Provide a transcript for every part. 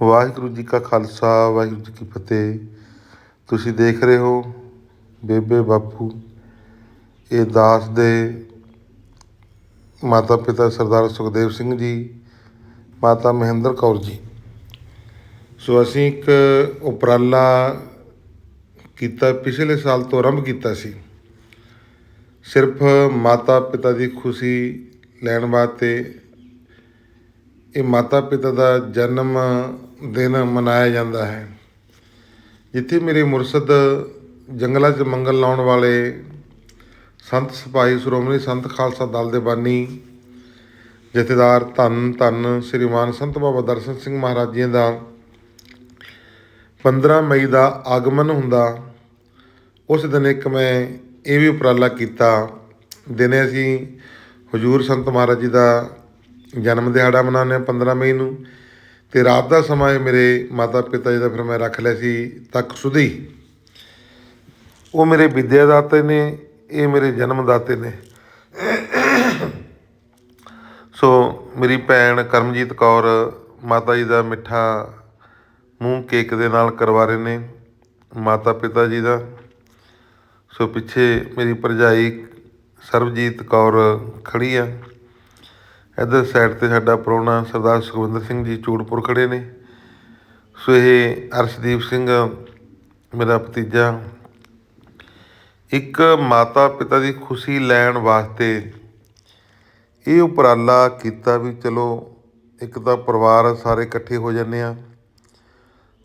ਵਾਹਿਗੁਰੂ ਜੀ ਕਾ ਖਾਲਸਾ, ਵਾਹਿਗੁਰੂ ਜੀ ਕੀ ਫਤਿਹ। ਤੁਸੀਂ ਦੇਖ ਰਹੇ ਹੋ ਬੇਬੇ ਬਾਪੂ, ਇਹ ਦਾਸ ਦੇ ਮਾਤਾ ਪਿਤਾ ਸਰਦਾਰ ਸੁਖਦੇਵ ਸਿੰਘ ਜੀ, ਮਾਤਾ ਮਹਿੰਦਰ ਕੌਰ ਜੀ। ਸੋ ਅਸੀਂ ਇੱਕ ਉਪਰਾਲਾ ਕੀਤਾ, ਪਿਛਲੇ ਸਾਲ ਤੋਂ ਆਰੰਭ ਕੀਤਾ ਸੀ। ਸਿਰਫ ਮਾਤਾ ਪਿਤਾ ਦੀ ਖੁਸ਼ੀ ਲੈਣ ਵਾਸਤੇ ਇਹ ਮਾਤਾ ਪਿਤਾ ਦਾ ਜਨਮ ਦਿਨ ਮਨਾਇਆ ਜਾਂਦਾ ਹੈ। ਜਿੱਥੇ ਮੇਰੇ ਮੁਰਸ਼ਦ ਜੰਗਲਾਂ 'ਚ ਮੰਗਲ ਲਾਉਣ ਵਾਲੇ ਸੰਤ ਸਿਪਾਹੀ ਸ਼੍ਰੋਮਣੀ ਸੰਤ ਖਾਲਸਾ ਦਲ ਦੇ ਬਾਨੀ, ਜਥੇਦਾਰ ਧੰਨ ਧੰਨ ਸ੍ਰੀਮਾਨ ਸੰਤ ਬਾਬਾ ਦਰਸ਼ਨ ਸਿੰਘ ਮਹਾਰਾਜ ਜੀ ਦਾ 15 ਮਈ ਦਾ ਆਗਮਨ ਹੁੰਦਾ, ਉਸ ਦਿਨ ਇੱਕ ਮੈਂ ਇਹ ਵੀ ਉਪਰਾਲਾ ਕੀਤਾ। ਦਿਨੇ ਅਸੀਂ ਹਜੂਰ ਸੰਤ ਮਹਾਰਾਜ ਜੀ ਦਾ ਜਨਮ ਦਿਹਾੜਾ ਮਨਾਉਂਦੇ ਹਾਂ 15 ਮਈ ਨੂੰ ਤੇ ਰਾਤ ਦਾ ਸਮਾਂ ਇਹ ਮੇਰੇ ਮਾਤਾ ਪਿਤਾ ਜੀ ਦਾ ਫਿਰ ਮੈਂ ਰੱਖ ਲਿਆ ਸੀ ਤੱਕ ਸੁਧੀ। ਉਹ ਮੇਰੇ ਵਿਦਿਆ ਦਾਤੇ ਨੇ, ਇਹ ਮੇਰੇ ਜਨਮ ਦਾਤੇ ਨੇ। ਸੋ ਮੇਰੀ ਭੈਣ ਕਰਮਜੀਤ ਕੌਰ ਮਾਤਾ ਜੀ ਦਾ ਮਿੱਠਾ ਮੂੰਹ ਕੇਕ ਦੇ ਨਾਲ ਕਰਵਾ ਰਹੇ ਨੇ ਮਾਤਾ ਪਿਤਾ ਜੀ ਦਾ। ਸੋ ਪਿੱਛੇ ਮੇਰੀ ਭਰਜਾਈ ਸਰਬਜੀਤ ਕੌਰ ਖੜੀ ਆ। ਇੱਧਰ ਸਾਈਡ ਤੇ ਸਾਡਾ ਪ੍ਰਾਹੁਣਾ ਸਰਦਾਰ ਸੁਖਵਿੰਦਰ ਸਿੰਘ ਜੀ ਚੂੜਪੁਰ ਖੜੇ ਨੇ। ਸੋ ਇਹ ਅਰਸ਼ਦੀਪ ਸਿੰਘ, ਮੇਰਾ ਭਤੀਜਾ, ਇੱਕ ਮਾਤਾ ਪਿਤਾ ਦੀ ਖੁਸ਼ੀ ਲੈਣ ਵਾਸਤੇ ਇਹ ਉਪਰਾਲਾ ਕੀਤਾ ਵੀ ਚਲੋ ਇੱਕ ਤਾਂ ਪਰਿਵਾਰ ਸਾਰੇ ਇਕੱਠੇ ਹੋ ਜਾਂਦੇ ਆ।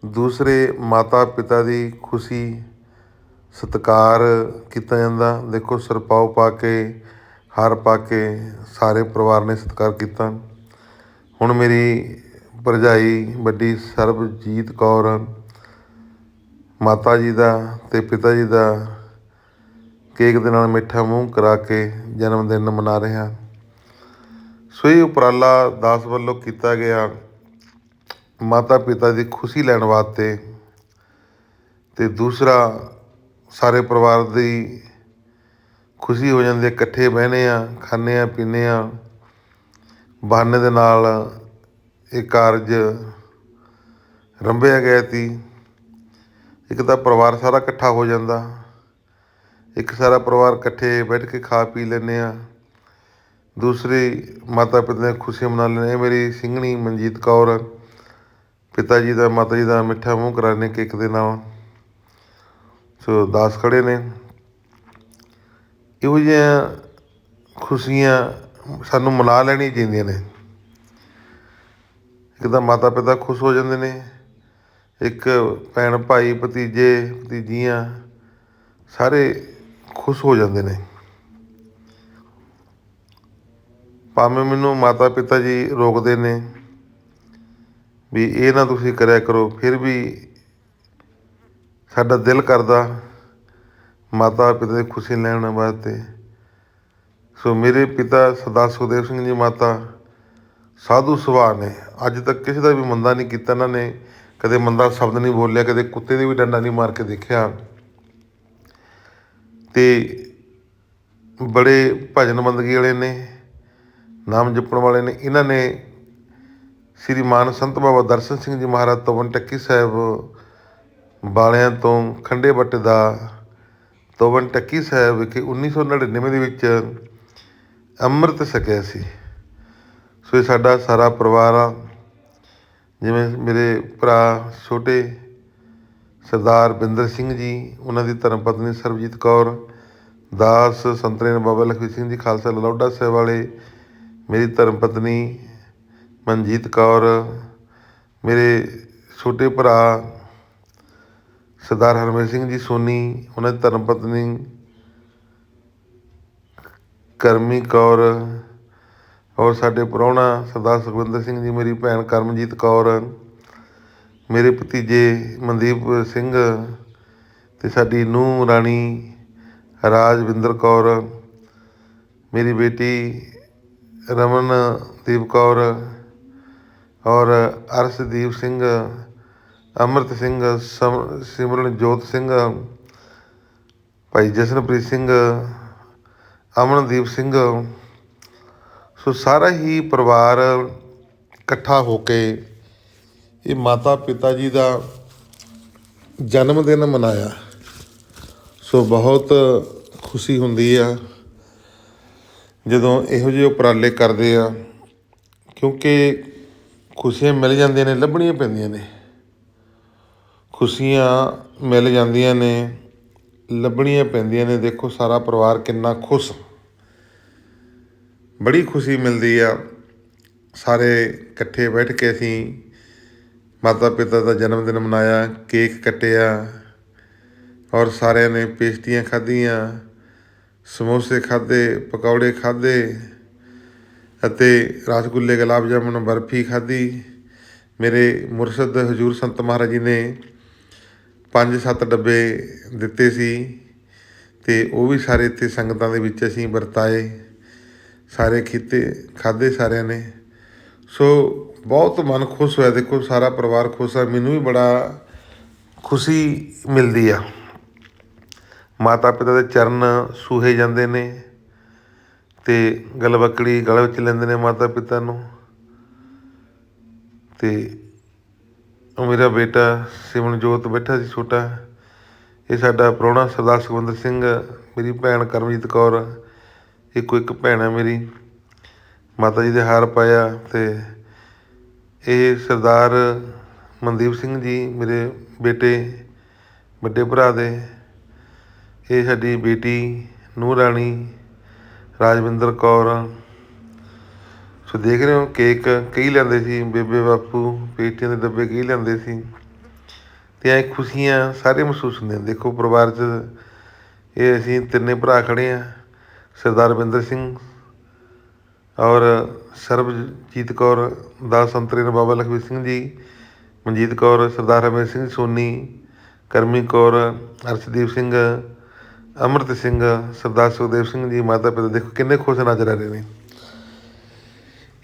ਦੂਸਰੇ ਮਾਤਾ ਪਿਤਾ ਦੀ ਖੁਸ਼ੀ, ਸਤਿਕਾਰ ਕੀਤਾ ਜਾਂਦਾ। ਦੇਖੋ ਸਰਪਾਉ ਪਾ ਕੇ ਹਾਰ ਪਾ ਕੇ ਸਾਰੇ ਪਰਿਵਾਰ ਨੇ ਸਤਿਕਾਰ ਕੀਤਾ। ਹੁਣ ਮੇਰੀ ਭਰਜਾਈ ਵੱਡੀ ਸਰਬਜੀਤ ਕੌਰ, ਮਾਤਾ ਜੀ ਦਾ ਤੇ ਪਿਤਾ ਜੀ ਦਾ ਕੇਕ ਦੇ ਨਾਲ ਮਿੱਠਾ ਮੂੰਹ ਕਰਾ ਕੇ ਜਨਮ ਦਿਨ ਮਨਾ ਰਿਹਾ ਸੋ ਇਹ ਉਪਰਾਲਾ ਦਾਸ ਵੱਲੋਂ ਕੀਤਾ ਗਿਆ। ਮਾਤਾ ਪਿਤਾ ਦੀ ਖੁਸ਼ੀ ਲੈਣ ਵਾਸਤੇ ਤੇ ਦੂਸਰਾ ਸਾਰੇ ਪਰਿਵਾਰ ਦੀ ਖੁਸ਼ੀ ਹੋ ਜਾਂਦੀ ਇਕੱਠੇ ਬਹਿਨੇ ਹਾਂ, ਖਾਂਦੇ ਹਾਂ, ਪੀਂਦੇ ਹਾਂ। ਬਹਾਨੇ ਦੇ ਨਾਲ ਇਹ ਕਾਰਜ ਰੰਭਿਆ ਗਿਆ ਸੀ। ਇੱਕ ਤਾਂ ਪਰਿਵਾਰ ਸਾਰਾ ਇਕੱਠਾ ਹੋ ਜਾਂਦਾ। ਇੱਕ ਸਾਰਾ ਪਰਿਵਾਰ ਇਕੱਠੇ ਬੈਠ ਕੇ ਖਾ ਪੀ ਲੈਂਦੇ ਆ ਦੂਸਰੀ ਮਾਤਾ ਪਿਤਾ ਦੀਆਂ ਖੁਸ਼ੀਆਂ ਮਨਾ ਲੈਂਦੇ ਇਹ ਮੇਰੀ ਸਿੰਘਣੀ ਮਨਜੀਤ ਕੌਰ ਪਿਤਾ ਜੀ ਦਾ, ਮਾਤਾ ਜੀ ਦਾ ਮਿੱਠਾ ਮੂੰਹ ਕਰਾਣੇ ਕੇਕ ਦੇ ਨਾਲ ਸੋ ਦਾਸ ਖੜੇ ਨੇ। ਇਹੋ ਜਿਹੀਆਂ ਖੁਸ਼ੀਆਂ ਸਾਨੂੰ ਮਨਾ ਲੈਣੀਆਂ ਚਾਹੀਦੀਆਂ ਨੇ। ਇੱਕ ਤਾਂ ਮਾਤਾ ਪਿਤਾ ਖੁਸ਼ ਹੋ ਜਾਂਦੇ ਨੇ, ਇੱਕ ਭੈਣ, ਭਾਈ, ਭਤੀਜੇ, ਭਤੀਜੀਆਂ ਸਾਰੇ ਖੁਸ਼ ਹੋ ਜਾਂਦੇ ਨੇ। ਭਾਵੇਂ ਮੈਨੂੰ ਮਾਤਾ ਪਿਤਾ ਜੀ ਰੋਕਦੇ ਨੇ ਵੀ ਇਹ ਨਾ ਤੁਸੀਂ ਕਰਿਆ ਕਰੋ, ਫਿਰ ਵੀ ਸਾਡਾ ਦਿਲ ਕਰਦਾ ਮਾਤਾ ਪਿਤਾ ਦੀ ਖੁਸ਼ੀ ਲੈਣ ਵਾਸਤੇ। ਸੋ ਮੇਰੇ ਪਿਤਾ ਸਰਦਾਰ ਸੁਖਦੇਵ ਸਿੰਘ ਜੀ ਮਾਤਾ ਸਾਧੂ ਸੁਭਾਅ ਨੇ। ਅੱਜ ਤੱਕ ਕਿਸੇ ਦਾ ਵੀ ਮੰਦਾ ਨਹੀਂ ਕੀਤਾ ਇਹਨਾਂ ਨੇ। ਕਦੇ ਮੰਦਾ ਸ਼ਬਦ ਨਹੀਂ ਬੋਲਿਆ, ਕਦੇ ਕੁੱਤੇ ਦੇ ਵੀ ਡੰਡਾ ਨਹੀਂ ਮਾਰ ਕੇ ਦੇਖਿਆ। ਤੇ ਬੜੇ ਭਜਨ ਬੰਦਗੀ ਵਾਲੇ ਨੇ, ਨਾਮ ਜਪਣ ਵਾਲੇ ਨੇ। ਇਹਨਾਂ ਨੇ ਸ੍ਰੀ ਮਾਨ ਸੰਤ ਬਾਬਾ ਦਰਸ਼ਨ ਸਿੰਘ ਜੀ ਮਹਾਰਾਜ ਤਵਨ ਟੱਕੀ ਸਾਹਿਬ ਵਾਲਿਆਂ ਤੋਂ ਖੰਡੇ ਬੱਟ ਦਾ ਤੋਬਨ ਟੱਕੀ ਸਾਹਿਬ ਵਿਖੇ 1999 ਦੇ ਵਿੱਚ ਅੰਮ੍ਰਿਤ ਛਕਿਆ ਸੀ। ਸੋ ਇਹ ਸਾਡਾ ਸਾਰਾ ਪਰਿਵਾਰ ਆ। ਜਿਵੇਂ ਮੇਰੇ ਭਰਾ ਛੋਟੇ ਸਰਦਾਰ ਬਿੰਦਰ ਸਿੰਘ ਜੀ, ਉਹਨਾਂ ਦੀ ਧਰਮ ਪਤਨੀ ਸਰਬਜੀਤ ਕੌਰ, ਦਾਸ ਸੰਤਰੇ ਬਾਬਾ ਲਖਵੀਰ ਸਿੰਘ ਜੀ, ਖਾਲਸਾ ਲਲੌਡਾ ਸਾਹਿਬ ਵਾਲੇ, ਮੇਰੀ ਧਰਮ ਪਤਨੀ ਮਨਜੀਤ ਕੌਰ, ਮੇਰੇ ਛੋਟੇ ਭਰਾ ਸਰਦਾਰ ਹਰਮੇਸ਼ ਸਿੰਘ ਜੀ ਸੋਨੀ, ਉਹਨਾਂ ਦੀ ਧਰਮ ਪਤਨੀ ਕਰਮੀ ਕੌਰ ਔਰ ਸਾਡੇ ਪ੍ਰਾਹੁਣਾ ਸਰਦਾਰ ਸੁਖਵਿੰਦਰ ਸਿੰਘ ਜੀ, ਮੇਰੀ ਭੈਣ ਕਰਮਜੀਤ ਕੌਰ, ਮੇਰੇ ਭਤੀਜੇ ਮਨਦੀਪ ਸਿੰਘ ਤੇ ਸਾਡੀ ਨੂੰਹ ਰਾਣੀ ਰਾਜਵਿੰਦਰ ਕੌਰ, ਮੇਰੀ ਬੇਟੀ ਰਮਨਦੀਪ ਕੌਰ ਔਰ ਅਰਸ਼ਦੀਪ ਸਿੰਘ ਅੰਮ੍ਰਿਤ ਸਿੰਘ, ਸਮ- ਸਿਮਰਨਜੋਤ ਸਿੰਘ, ਭਾਈ ਜਸ਼ਨਪ੍ਰੀਤ ਸਿੰਘ, ਅਮਨਦੀਪ ਸਿੰਘ। ਸੋ ਸਾਰਾ ਹੀ ਪਰਿਵਾਰ ਇਕੱਠਾ ਹੋ ਕੇ ਇਹ ਮਾਤਾ ਪਿਤਾ ਜੀ ਦਾ ਜਨਮ ਦਿਨ ਮਨਾਇਆ। ਸੋ ਬਹੁਤ ਖੁਸ਼ੀ ਹੁੰਦੀ ਆ ਜਦੋਂ ਇਹੋ ਜਿਹੇ ਉਪਰਾਲੇ ਕਰਦੇ ਆ, ਕਿਉਂਕਿ ਖੁਸ਼ੀਆਂ ਮਿਲ ਜਾਂਦੀਆਂ ਨੇ, ਲੱਭਣੀਆਂ ਪੈਂਦੀਆਂ ਨੇ। ਖੁਸ਼ੀਆਂ ਮਿਲ ਜਾਂਦੀਆਂ ਨੇ, ਲੱਭਣੀਆਂ ਪੈਂਦੀਆਂ ਨੇ। ਦੇਖੋ ਸਾਰਾ ਪਰਿਵਾਰ ਕਿੰਨਾ ਖੁਸ਼। ਬੜੀ ਖੁਸ਼ੀ ਮਿਲਦੀ ਆ। ਸਾਰੇ ਇਕੱਠੇ ਬੈਠ ਕੇ ਅਸੀਂ ਮਾਤਾ ਪਿਤਾ ਦਾ ਜਨਮ ਦਿਨ ਮਨਾਇਆ, ਕੇਕ ਕੱਟਿਆ ਔਰ ਸਾਰਿਆਂ ਨੇ ਪੇਸਟੀਆਂ ਖਾਧੀਆਂ, ਸਮੋਸੇ ਖਾਧੇ, ਪਕੌੜੇ ਖਾਧੇ ਅਤੇ ਰਸਗੁੱਲੇ, ਗੁਲਾਬ ਜਾਮੁਨ, ਬਰਫੀ ਖਾਧੀ। ਮੇਰੇ ਮੁਰਸ਼ਦ ਹਜੂਰ ਸੰਤ ਮਹਾਰਾਜ ਜੀ ਨੇ ਪੰਜ ਸੱਤ ਡੱਬੇ ਦਿੱਤੇ ਸੀ ਅਤੇ ਉਹ ਵੀ ਸਾਰੇ ਇੱਥੇ ਸੰਗਤਾਂ ਦੇ ਵਿੱਚ ਅਸੀਂ ਵਰਤਾਏ। ਸਾਰੇ ਖੀਤੇ, ਖਾਧੇ ਸਾਰਿਆਂ ਨੇ। ਸੋ ਬਹੁਤ ਮਨ ਖੁਸ਼ ਹੋਇਆ। ਦੇਖੋ, ਸਾਰਾ ਪਰਿਵਾਰ ਖੁਸ਼ ਆ। ਮੈਨੂੰ ਵੀ ਬੜਾ ਖੁਸ਼ੀ ਮਿਲਦੀ ਆ। ਮਾਤਾ ਪਿਤਾ ਦੇ ਚਰਨ ਸੂਹੇ ਜਾਂਦੇ ਨੇ ਤੇ ਗਲਵਕੜੀ ਗਲ ਵਿੱਚ ਲੈਂਦੇ ਨੇ ਮਾਤਾ ਪਿਤਾ ਨੂੰ। ਤੇ ਉਹ ਮੇਰਾ ਬੇਟਾ ਸਿਮਰਨਜੋਤ ਬੈਠਾ ਸੀ ਛੋਟਾ। ਇਹ ਸਾਡਾ ਪ੍ਰਾਹੁਣਾ ਸਰਦਾਰ ਸੁਖਵਿੰਦਰ ਸਿੰਘ, ਮੇਰੀ ਭੈਣ ਕਰਮਜੀਤ ਕੌਰ, ਇੱਕੋ ਇੱਕ ਭੈਣ ਹੈ ਮੇਰੀ। ਮਾਤਾ ਜੀ ਦੇ ਹਾਰ ਪਾਇਆ ਤੇ ਇਹ ਸਰਦਾਰ ਮਨਦੀਪ ਸਿੰਘ ਜੀ ਮੇਰੇ ਬੇਟੇ, ਵੱਡੇ ਭਰਾ ਦੇ। ਇਹ ਸਾਡੀ ਬੇਟੀ ਨੂੰਹ ਰਾਣੀ ਰਾਜਵਿੰਦਰ ਕੌਰ। ਸੋ ਦੇਖ ਰਹੇ ਹੋ, ਕੇਕ ਕਈ ਲੈਂਦੇ ਸੀ, ਬੇਬੇ ਬਾਪੂ, ਪੇਟੀਆਂ ਦੇ ਡੱਬੇ ਕਈ ਲੈਂਦੇ ਸੀ। ਤੇ ਐ ਖੁਸ਼ੀਆਂ ਸਾਰੇ ਮਹਿਸੂਸ ਹੁੰਦੀਆਂ ਦੇਖੋ, ਪਰਿਵਾਰ 'ਚ ਇਹ ਅਸੀਂ ਤਿੰਨੇ ਭਰਾ ਖੜੇ ਆ ਸਰਦਾਰ ਰਵਿੰਦਰ ਸਿੰਘ ਔਰ ਸਰਬਜੀਤ ਕੌਰ ਦਾ ਸੰਤਰੀ ਨੇ ਬਾਬਾ ਲਖਵੀਰ ਸਿੰਘ ਜੀ, ਮਨਜੀਤ ਕੌਰ, ਸਰਦਾਰ ਰਮੇਸ਼ ਸਿੰਘ, ਸੋਨੀ, ਕਰਮੀ ਕੌਰ, ਅਰਸ਼ਦੀਪ ਸਿੰਘ, ਅਮਰਤ ਸਿੰਘ, ਸਰਦਾਰ ਸੁਖਦੇਵ ਸਿੰਘ ਜੀ, ਮਾਤਾ ਪਿਤਾ, ਦੇਖੋ ਕਿੰਨੇ ਖੁਸ਼ ਨਜ਼ਰ ਆ ਰਹੇ ਨੇ।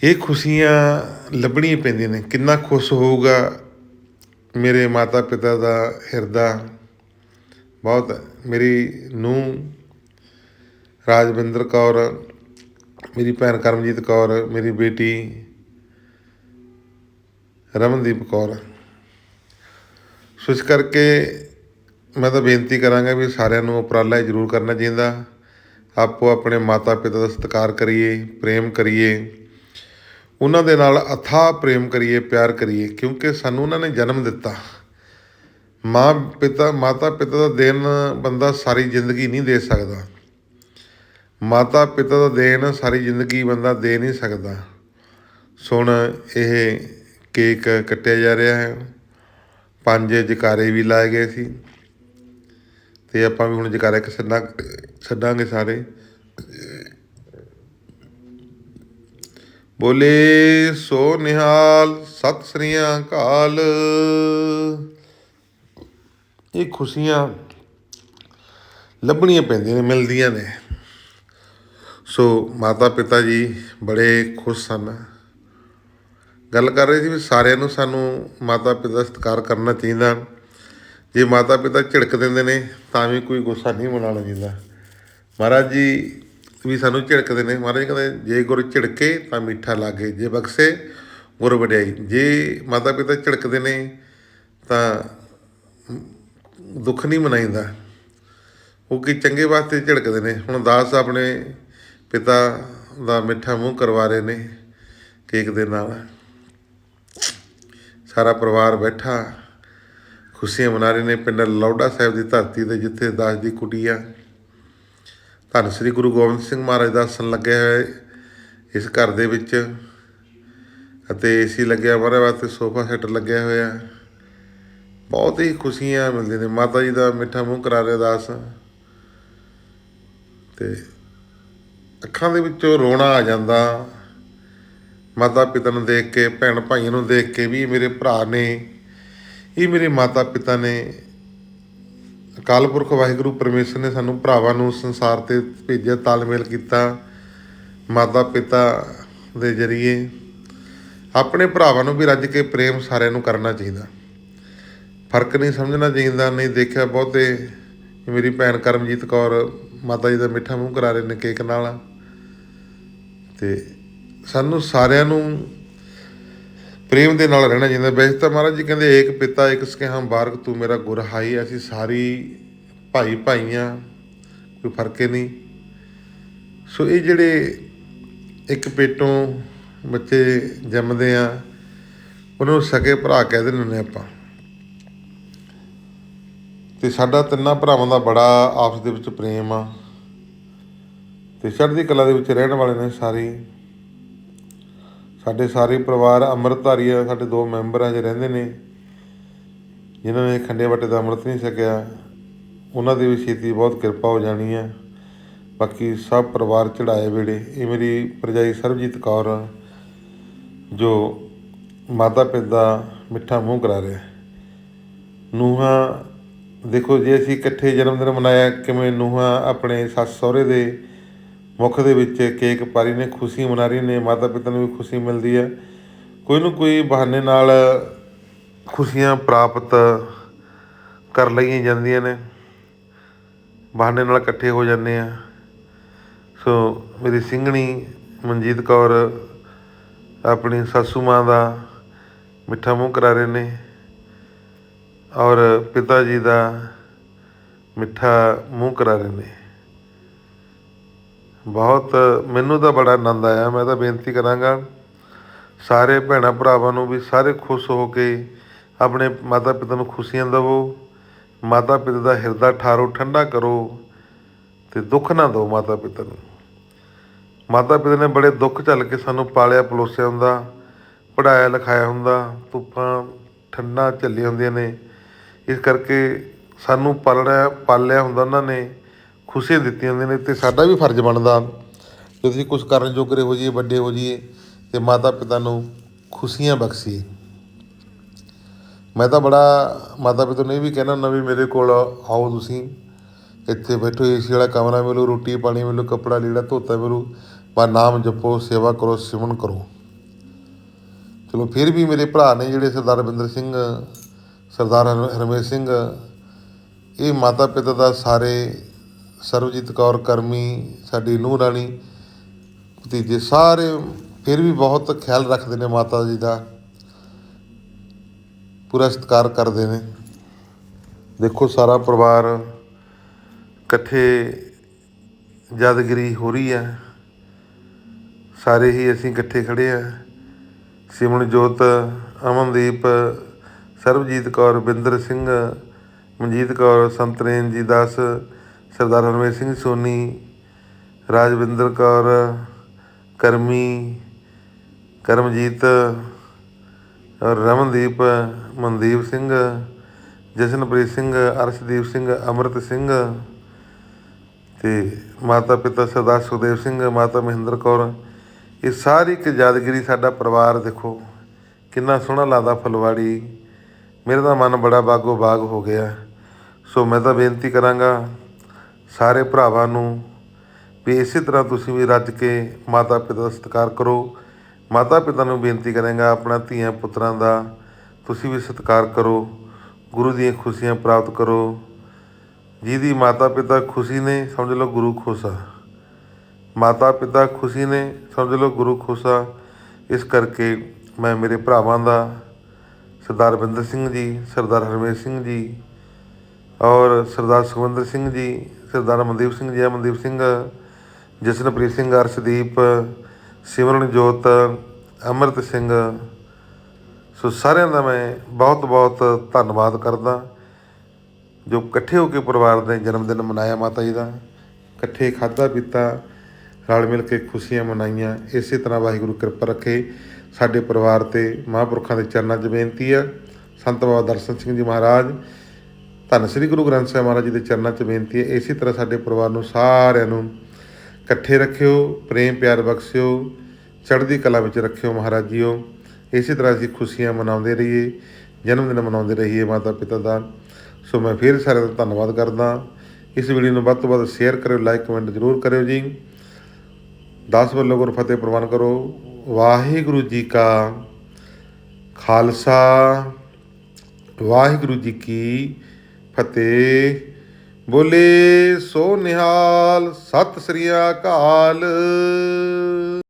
ਇਹ ਖੁਸ਼ੀਆਂ ਲੱਭਣੀਆਂ ਪੈਂਦੀਆਂ ਨੇ। ਕਿੰਨਾ ਖੁਸ਼ ਹੋਊਗਾ ਮੇਰੇ ਮਾਤਾ ਪਿਤਾ ਦਾ ਹਿਰਦਾ। ਬਹੁਤ ਮੇਰੀ ਨੂੰਹ ਰਾਜਵਿੰਦਰ ਕੌਰ, ਮੇਰੀ ਭੈਣ ਕਰਮਜੀਤ ਕੌਰ, ਮੇਰੀ ਬੇਟੀ ਰਮਨਦੀਪ ਕੌਰ। ਸੋ ਇਸ ਕਰਕੇ ਮੈਂ ਤਾਂ ਬੇਨਤੀ ਕਰਾਂਗਾ ਵੀ ਸਾਰਿਆਂ ਨੂੰ ਉਪਰਾਲਾ ਜ਼ਰੂਰ ਕਰਨਾ ਚਾਹੀਦਾ। ਆਪੋ ਆਪਣੇ ਮਾਤਾ ਪਿਤਾ ਦਾ ਸਤਿਕਾਰ ਕਰੀਏ, ਪ੍ਰੇਮ ਕਰੀਏ। ਉਹਨਾਂ ਦੇ ਨਾਲ ਅਥਾਹ ਪ੍ਰੇਮ ਕਰੀਏ, ਪਿਆਰ ਕਰੀਏ, ਕਿਉਂਕਿ ਸਾਨੂੰ ਉਹਨਾਂ ਨੇ ਜਨਮ ਦਿੱਤਾ। ਮਾਂ ਪਿਤਾ, ਮਾਤਾ ਪਿਤਾ ਦਾ ਦੇਣ ਬੰਦਾ ਸਾਰੀ ਜ਼ਿੰਦਗੀ ਨਹੀਂ ਦੇ ਸਕਦਾ। ਮਾਤਾ ਪਿਤਾ ਦਾ ਦੇਣ ਸਾਰੀ ਜ਼ਿੰਦਗੀ ਬੰਦਾ ਦੇ ਨਹੀਂ ਸਕਦਾ। ਸੁਣ, ਇਹ ਕੇਕ ਕੱਟਿਆ ਜਾ ਰਿਹਾ ਹੈ। ਪੰਜ ਜਕਾਰੇ ਵੀ ਲਾਏ ਗਏ ਸੀ। ਤੇ ਆਪਾਂ ਵੀ ਹੁਣ ਜਕਾਰੇ ਛੱਡਾਂ, ਛੱਡਾਂਗੇ ਸਾਰੇ। ਬੋਲੇ, ਸੋ ਨਿਹਾਲ, ਸਤਿ ਸ੍ਰੀ ਅਕਾਲ। ਇਹ ਖੁਸ਼ੀਆਂ ਲੱਭਣੀਆਂ ਪੈਂਦੀਆਂ ਨੇ, ਮਿਲਦੀਆਂ ਨੇ। ਸੋ ਮਾਤਾ ਪਿਤਾ ਜੀ ਬੜੇ ਖੁਸ਼ ਸਨ। ਗੱਲ ਕਰ ਰਹੇ ਸੀ ਵੀ ਸਾਰਿਆਂ ਨੂੰ ਸਾਨੂੰ ਮਾਤਾ ਪਿਤਾ ਦਾ ਸਤਿਕਾਰ ਕਰਨਾ ਚਾਹੀਦਾ। ਜੇ ਮਾਤਾ ਪਿਤਾ ਝਿੜਕ ਦਿੰਦੇ ਨੇ, ਤਾਂ ਵੀ ਕੋਈ ਗੁੱਸਾ ਨਹੀਂ ਮਨਾਉਣਾ ਚਾਹੀਦਾ। ਮਹਾਰਾਜ ਜੀ ਵੀ ਸਾਨੂੰ ਝਿੜਕਦੇ ਨੇ। ਮਹਾਰਾਜ ਕਹਿੰਦੇ, ਜੇ ਗੁਰ ਝਿੜਕੇ ਤਾਂ ਮਿੱਠਾ ਲਾਗੇ, ਜੇ ਬਖਸ਼ੇ ਗੁਰ ਵਡਿਆਈ। ਜੇ ਮਾਤਾ ਪਿਤਾ ਝਿੜਕਦੇ ਨੇ ਤਾਂ ਦੁੱਖ ਨਹੀਂ ਮਨਾਈਦਾ। ਉਹ ਕੀ ਚੰਗੇ ਵਾਸਤੇ ਝਿੜਕਦੇ ਨੇ? ਹੁਣ ਦਾਸ ਆਪਣੇ ਪਿਤਾ ਦਾ ਮਿੱਠਾ ਮੂੰਹ ਕਰਵਾ ਰਹੇ ਨੇ ਕੇਕ ਦੇ ਨਾਲ। ਸਾਰਾ ਪਰਿਵਾਰ ਬੈਠਾ, ਖੁਸ਼ੀਆਂ ਮਨਾ ਰਹੇ ਨੇ। ਪਿੰਡ ਲੌਡਾ ਸਾਹਿਬ ਦੀ ਧਰਤੀ ਤੇ ਜਿੱਥੇ ਦਾਸ ਦੀ ਕੁਟੀ ਆ। ਧੰਨ ਸ੍ਰੀ ਗੁਰੂ ਗੋਬਿੰਦ ਸਿੰਘ ਮਹਾਰਾਜ ਦਾ ਆਸਣ ਲੱਗਿਆ ਹੋਇਆ ਇਸ ਘਰ ਦੇ ਵਿੱਚ ਅਤੇ ਏਸੀ ਲੱਗਿਆ ਬਾਰੇ ਵਾਸਤੇ ਸੋਫਾ ਸੈੱਟ ਲੱਗਿਆ ਹੋਇਆ ਬਹੁਤ ਹੀ ਖੁਸ਼ੀਆਂ ਮਿਲਦੀਆਂ ਨੇ। ਮਾਤਾ ਜੀ ਦਾ ਮਿੱਠਾ ਮੂੰਹ ਕਰਾ ਰਿਹਾ ਦਾਸ। ਤੇ ਅੱਖਾਂ ਦੇ ਵਿੱਚੋਂ ਰੋਣਾ ਆ ਜਾਂਦਾ। ਮਾਤਾ ਪਿਤਾ ਨੂੰ ਦੇਖ ਕੇ, ਭੈਣ ਭਾਈਆਂ ਨੂੰ ਦੇਖ ਕੇ ਵੀ ਮੇਰੇ ਭਰਾ ਨੇ, ਇਹ ਮੇਰੇ ਮਾਤਾ ਪਿਤਾ ਨੇ ਅਕਾਲ ਪੁਰਖ ਵਾਹਿਗੁਰੂ ਪਰਮੇਸ਼ਰ ਨੇ ਸਾਨੂੰ ਭਰਾਵਾਂ ਨੂੰ ਸੰਸਾਰ ਤੇ ਭੇਜਿਆ, ਤਾਲਮੇਲ ਕੀਤਾ, ਮਾਤਾ ਪਿਤਾ ਦੇ ਜਰੀਏ ਆਪਣੇ ਭਰਾਵਾਂ ਨੂੰ ਵੀ ਰੱਜ ਕੇ ਪ੍ਰੇਮ ਸਾਰਿਆਂ ਨੂੰ ਕਰਨਾ ਚਾਹੀਦਾ। ਫ਼ਰਕ ਨਹੀਂ ਸਮਝਣਾ ਚਾਹੀਦਾ, ਨਹੀਂ ਦੇਖਿਆ ਬਹੁਤੇ। ਮੇਰੀ ਭੈਣ ਕਰਮਜੀਤ ਕੌਰ ਮਾਤਾ ਜੀ ਦਾ ਮਿੱਠਾ ਮੂੰਹ ਕਰਾ ਰਹੇ ਨੇ ਕੇਕ ਨਾਲ। ਤੇ ਸਾਨੂੰ ਸਾਰਿਆਂ ਨੂੰ ਪ੍ਰੇਮ ਦੇ ਨਾਲ ਰਹਿਣਾ ਚਾਹੀਦਾ। ਵੈਸੇ ਤਾਂ ਮਹਾਰਾਜ ਜੀ ਕਹਿੰਦੇ, ਏਕ ਪਿਤਾ ਇੱਕ ਸਕਹਿ ਬਾਰਕ ਤੂੰ ਮੇਰਾ ਗੁਰ ਹਾਈ ਅਸੀਂ ਸਾਰੀ ਭਾਈ ਭਾਈਆਂ, ਕੋਈ ਫ਼ਰਕ ਹੀ ਨਹੀਂ। ਸੋ ਇਹ ਜਿਹੜੇ ਇੱਕ ਪੇਟੋਂ ਬੱਚੇ ਜੰਮਦੇ ਆ, ਉਹਨਾਂ ਨੂੰ ਸਕੇ ਭਰਾ ਕਹਿ ਦਿੰਦੇ ਨੇ ਆਪਾਂ। ਤੇ ਸਾਡਾ ਤਿੰਨਾਂ ਭਰਾਵਾਂ ਦਾ ਬੜਾ ਆਪਸ ਦੇ ਵਿੱਚ ਪ੍ਰੇਮ ਆ। ਤੇ ਚੜ੍ਹਦੀ ਕਲਾ ਦੇ ਵਿੱਚ ਰਹਿਣ ਵਾਲੇ ਨੇ ਸਾਰੇ। ਸਾਡੇ ਸਾਰੇ ਪਰਿਵਾਰ ਅੰਮ੍ਰਿਤਧਾਰੀ ਆ, ਸਾਡੇ ਦੋ ਮੈਂਬਰ ਆ ਜੇ ਰਹਿੰਦੇ ਨੇ, ਜਿਨ੍ਹਾਂ ਨੇ ਖੰਡੇ ਬਾਟੇ ਦਾ ਅੰਮ੍ਰਿਤ ਨਹੀਂ ਸਕਿਆ ਉਹਨਾਂ ਦੀ ਵੀ ਛੇਤੀ ਬਹੁਤ ਕਿਰਪਾ ਹੋ ਜਾਣੀ ਆ। ਬਾਕੀ ਸਭ ਪਰਿਵਾਰ ਚੜਾਏ ਵੇੜੇ ਇਹ ਮੇਰੀ ਭਰਜਾਈ ਸਰਬਜੀਤ ਕੌਰ ਜੋ ਮਾਤਾ ਪਿਤਾ ਮਿੱਠਾ ਮੂੰਹ ਕਰਾ ਰਿਹਾ। ਨੂਹਾਂ, ਦੇਖੋ ਜੇ ਅਸੀਂ ਇਕੱਠੇ ਜਨਮ ਦਿਨ ਮਨਾਇਆ, ਕਿਵੇਂ ਨੂਹਾਂ ਆਪਣੇ ਸੱਸ ਸਹੁਰੇ ਦੇ ਮੁੱਖ ਦੇ ਵਿੱਚ ਕੇਕ ਪਾਰੀ ਨੇ, ਖੁਸ਼ੀ ਮਨਾ ਰਹੀ ਨੇ, ਮਾਤਾ ਪਿਤਾ ਨੂੰ ਵੀ ਖੁਸ਼ੀ ਮਿਲਦੀ ਹੈ। ਕੋਈ ਨਾ ਕੋਈ ਬਹਾਨੇ ਨਾਲ ਖੁਸ਼ੀਆਂ ਪ੍ਰਾਪਤ ਕਰ ਲਈਆਂ ਜਾਂਦੀਆਂ ਨੇ। ਬਹਾਨੇ ਨਾਲ ਇਕੱਠੇ ਹੋ ਜਾਂਦੇ ਆ ਸੋ ਮੇਰੀ ਸਿੰਘਣੀ ਮਨਜੀਤ ਕੌਰ ਆਪਣੀ ਸਾਸੂ ਮਾਂ ਦਾ ਮਿੱਠਾ ਮੂੰਹ ਕਰਾ ਰਹੇ ਨੇ ਔਰ ਪਿਤਾ ਜੀ ਦਾ ਮਿੱਠਾ ਮੂੰਹ ਕਰਾ ਰਹੇ ਨੇ। ਬਹੁਤ, ਮੈਨੂੰ ਤਾਂ ਬੜਾ ਆਨੰਦ ਆਇਆ, ਮੈਂ ਤਾਂ ਬੇਨਤੀ ਕਰਾਂਗਾ ਸਾਰੇ ਭੈਣਾਂ ਭਰਾਵਾਂ ਨੂੰ ਵੀ ਸਾਰੇ ਖੁਸ਼ ਹੋ ਕੇ ਆਪਣੇ ਮਾਤਾ ਪਿਤਾ ਨੂੰ ਖੁਸ਼ੀਆਂ ਦਿਵੋ ਮਾਤਾ ਪਿਤਾ ਦਾ ਹਿਰਦਾ ਠਾਰੋ, ਠੰਡਾ ਕਰੋ ਤੇ ਦੁੱਖ ਨਾ ਦਿਓ ਮਾਤਾ ਪਿਤਾ ਨੂੰ। ਮਾਤਾ ਪਿਤਾ ਨੇ ਬੜੇ ਦੁੱਖ ਝੱਲ ਕੇ ਸਾਨੂੰ ਪਾਲਿਆ, ਪਲੋਸਿਆ ਹੁੰਦਾ ਪੜਾਇਆ ਲਿਖਾਇਆ ਹੁੰਦਾ, ਧੁੱਪਾਂ ਠੰਡਾ ਝੱਲੀਆਂ ਹੁੰਦੀਆਂ ਨੇ, ਇਸ ਕਰਕੇ ਸਾਨੂੰ ਪਾਲਣਾ, ਪਾਲਿਆ ਹੁੰਦਾ ਉਹਨਾਂ ਨੇ। ਖੁਸ਼ੀਆਂ ਦਿੱਤੀਆਂ ਜਾਂਦੀਆਂ ਨੇ ਤੇ ਸਾਡਾ ਵੀ ਫਰਜ਼ ਬਣਦਾ ਜੇ ਅਸੀਂ ਕੁਝ ਕਰਨ ਜੋਗਰੇ ਹੋ ਜਾਈਏ, ਵੱਡੇ ਹੋ ਜਾਈਏ ਤੇ ਮਾਤਾ ਪਿਤਾ ਨੂੰ ਖੁਸ਼ੀਆਂ ਬਖਸ਼ੀਏ। ਮੈਂ ਤਾਂ ਬੜਾ ਮਾਤਾ ਪਿਤਾ ਨੂੰ ਇਹ ਵੀ ਕਹਿਣਾ ਹੁੰਦਾ ਵੀ ਮੇਰੇ ਕੋਲ ਆਓ ਤੁਸੀਂ, ਇੱਥੇ ਬੈਠੋ, ਏਸੀ ਵਾਲਾ ਕਮਰਾ ਮਿਲੂ, ਰੋਟੀ ਪਾਣੀ ਮਿਲੂ, ਕੱਪੜਾ ਲੀੜਾ ਧੋਤਾ ਮਿਲੂ ਪਰ ਨਾਮ ਜਪੋ, ਸੇਵਾ ਕਰੋ, ਸਿਮਰਨ ਕਰੋ। ਚਲੋ ਫਿਰ ਵੀ ਮੇਰੇ ਭਰਾ ਨੇ ਜਿਹੜੇ ਸਰਦਾਰ ਰਵਿੰਦਰ ਸਿੰਘ, ਸਰਦਾਰ ਹਰ- ਹਰਮੇਸ਼ ਸਿੰਘ, ਇਹ ਮਾਤਾ ਪਿਤਾ ਦਾ ਸਾਰੇ ਸਰਬਜੀਤ ਕੌਰ ਕਰਮੀ, ਸਾਡੀ ਨੂੰਹ ਰਾਣੀ, ਭਤੀਜੇ ਸਾਰੇ ਫਿਰ ਵੀ ਬਹੁਤ ਖਿਆਲ ਰੱਖਦੇ ਨੇ ਮਾਤਾ ਜੀ ਦਾ। ਪੂਰਾ ਸਤਿਕਾਰ ਕਰਦੇ ਨੇ। ਦੇਖੋ ਸਾਰਾ ਪਰਿਵਾਰ ਇਕੱਠੇ ਯਾਦਗਿਰੀ ਹੋ ਰਹੀ ਹੈ। ਸਾਰੇ ਹੀ ਅਸੀਂ ਇਕੱਠੇ ਖੜੇ ਆ ਸਿਮਰਨ ਜੋਤ ਅਮਨਦੀਪ, ਸਰਬਜੀਤ ਕੌਰ, ਬਿੰਦਰ ਸਿੰਘ, ਮਨਜੀਤ ਕੌਰ, ਸੰਤਰੇਨ ਜੀ ਦਾਸ ਸਰਦਾਰ ਹਰਮੇਸ਼ ਸਿੰਘ ਸੋਨੀ, ਰਾਜਵਿੰਦਰ ਕੌਰ, ਕਰਮੀ, ਕਰਮਜੀਤ ਰਮਨਦੀਪ, ਮਨਦੀਪ ਸਿੰਘ, ਜਸ਼ਨਪ੍ਰੀਤ ਸਿੰਘ, ਅਰਸ਼ਦੀਪ ਸਿੰਘ, ਅਮਰਤ ਸਿੰਘ ਤੇ ਮਾਤਾ ਪਿਤਾ ਸਰਦਾਰ ਸੁਖਦੇਵ ਸਿੰਘ, ਮਾਤਾ ਮਹਿੰਦਰ ਕੌਰ। ਇਹ ਸਾਰੀ ਇੱਕ ਯਾਦਗਿਰੀ ਸਾਡਾ ਪਰਿਵਾਰ ਦੇਖੋ, ਕਿੰਨਾ ਸੋਹਣਾ ਲੱਗਦਾ ਫੁਲਵਾੜੀ। ਮੇਰਾ ਤਾਂ ਮਨ ਬੜਾ ਬਾਗੋ ਬਾਗ ਹੋ ਗਿਆ। ਸੋ ਮੈਂ ਤਾਂ ਬੇਨਤੀ ਕਰਾਂਗਾ ਸਾਰੇ ਭਰਾਵਾਂ ਨੂੰ ਵੀ ਇਸੇ ਤਰ੍ਹਾਂ ਤੁਸੀਂ ਵੀ ਰੱਜ ਕੇ ਮਾਤਾ ਪਿਤਾ ਦਾ ਸਤਿਕਾਰ ਕਰੋ। ਮਾਤਾ ਪਿਤਾ ਨੂੰ ਬੇਨਤੀ ਕਰਾਂਗਾ ਆਪਣਾ ਧੀਆਂ ਪੁੱਤਰਾਂ ਦਾ ਤੁਸੀਂ ਵੀ ਸਤਿਕਾਰ ਕਰੋ। ਗੁਰੂ ਦੀਆਂ ਖੁਸ਼ੀਆਂ ਪ੍ਰਾਪਤ ਕਰੋ। ਜਿਹਦੀ ਮਾਤਾ ਪਿਤਾ ਖੁਸ਼ੀ ਨੇ, ਸਮਝ ਲਓ ਗੁਰੂ ਖੁਸ਼ ਆ। ਮਾਤਾ ਪਿਤਾ ਖੁਸ਼ੀ ਨੇ, ਸਮਝ ਲਓ ਗੁਰੂ ਖੁਸ਼ ਆ। ਇਸ ਕਰਕੇ ਮੈਂ ਮੇਰੇ ਭਰਾਵਾਂ ਦਾ ਸਰਦਾਰ ਰਵਿੰਦਰ ਸਿੰਘ ਜੀ, ਸਰਦਾਰ ਹਰਮੇਸ਼ ਸਿੰਘ ਜੀ ਔਰ ਸਰਦਾਰ ਸੁਖਵਿੰਦਰ ਸਿੰਘ ਜੀ ਸਰਦਾਰ ਮਨਦੀਪ ਸਿੰਘ ਜੀ ਮਨਦੀਪ ਸਿੰਘ, ਜਸਨਪ੍ਰੀਤ ਸਿੰਘ, ਅਰਸ਼ਦੀਪ, ਸਿਮਰਨਜੋਤ, ਅਮਰਤ ਸਿੰਘ। ਸੋ ਸਾਰਿਆਂ ਦਾ ਮੈਂ ਬਹੁਤ ਬਹੁਤ ਧੰਨਵਾਦ ਕਰਦਾ। ਜੋ ਇਕੱਠੇ ਹੋ ਕੇ ਪਰਿਵਾਰ ਦੇ ਜਨਮ ਦਿਨ ਮਨਾਇਆ ਮਾਤਾ ਜੀ ਦਾ, ਇਕੱਠੇ ਖਾਧਾ ਪੀਤਾ, ਰਲ ਮਿਲ ਕੇ ਖੁਸ਼ੀਆਂ ਮਨਾਈਆਂ, ਇਸੇ ਤਰ੍ਹਾਂ ਵਾਹਿਗੁਰੂ ਕਿਰਪਾ ਰੱਖੇ। ਸਾਡੇ ਪਰਿਵਾਰ ਤੇ ਮਹਾਂਪੁਰਖਾਂ ਦੇ ਚਰਨਾਂ 'ਚ ਬੇਨਤੀ ਹੈ ਸੰਤ ਬਾਬਾ ਦਰਸ਼ਨ ਸਿੰਘ ਜੀ ਮਹਾਰਾਜ ਧੰਨ ਸ੍ਰੀ ਗੁਰੂ ਗ੍ਰੰਥ ਸਾਹਿਬ ਮਹਾਰਾਜ ਜੀ ਦੇ ਚਰਨਾਂ 'ਚ ਬੇਨਤੀ ਹੈ, ਇਸੇ ਤਰ੍ਹਾਂ ਸਾਡੇ ਪਰਿਵਾਰ ਨੂੰ ਸਾਰਿਆਂ ਨੂੰ ਇਕੱਠੇ ਰੱਖਿਓ, ਪ੍ਰੇਮ ਪਿਆਰ ਬਖਸ਼ਿਓ, ਚੜ੍ਹਦੀ ਕਲਾ ਵਿੱਚ ਰੱਖਿਓ ਮਹਾਰਾਜ ਜੀਓ। ਇਸੇ ਤਰ੍ਹਾਂ ਅਸੀਂ ਖੁਸ਼ੀਆਂ ਮਨਾਉਂਦੇ ਰਹੀਏ, ਜਨਮ ਦਿਨ ਮਨਾਉਂਦੇ ਰਹੀਏ ਮਾਤਾ ਪਿਤਾ ਦਾ। ਸੋ ਮੈਂ ਫਿਰ ਸਾਰਿਆਂ ਦਾ ਧੰਨਵਾਦ ਕਰਦਾ। ਇਸ ਵੀਡੀਓ ਨੂੰ ਵੱਧ ਤੋਂ ਵੱਧ ਸ਼ੇਅਰ ਕਰਿਓ ਲਾਈਕ ਕਮੈਂਟ ਜ਼ਰੂਰ ਕਰਿਓ ਜੀ। 10 ਵੱਲੋਂ ਗੁਰ ਫਤਿਹ ਪ੍ਰਵਾਨ ਕਰੋ। ਵਾਹਿਗੁਰੂ ਜੀ ਕਾ ਖਾਲਸਾ। ਵਾਹਿਗੁਰੂ ਜੀ ਕੀ ਫਤਿਹ। ਬੋਲੇ ਸੋ ਨਿਹਾਲ ਸਤਿ ਸ੍ਰੀ ਅਕਾਲ।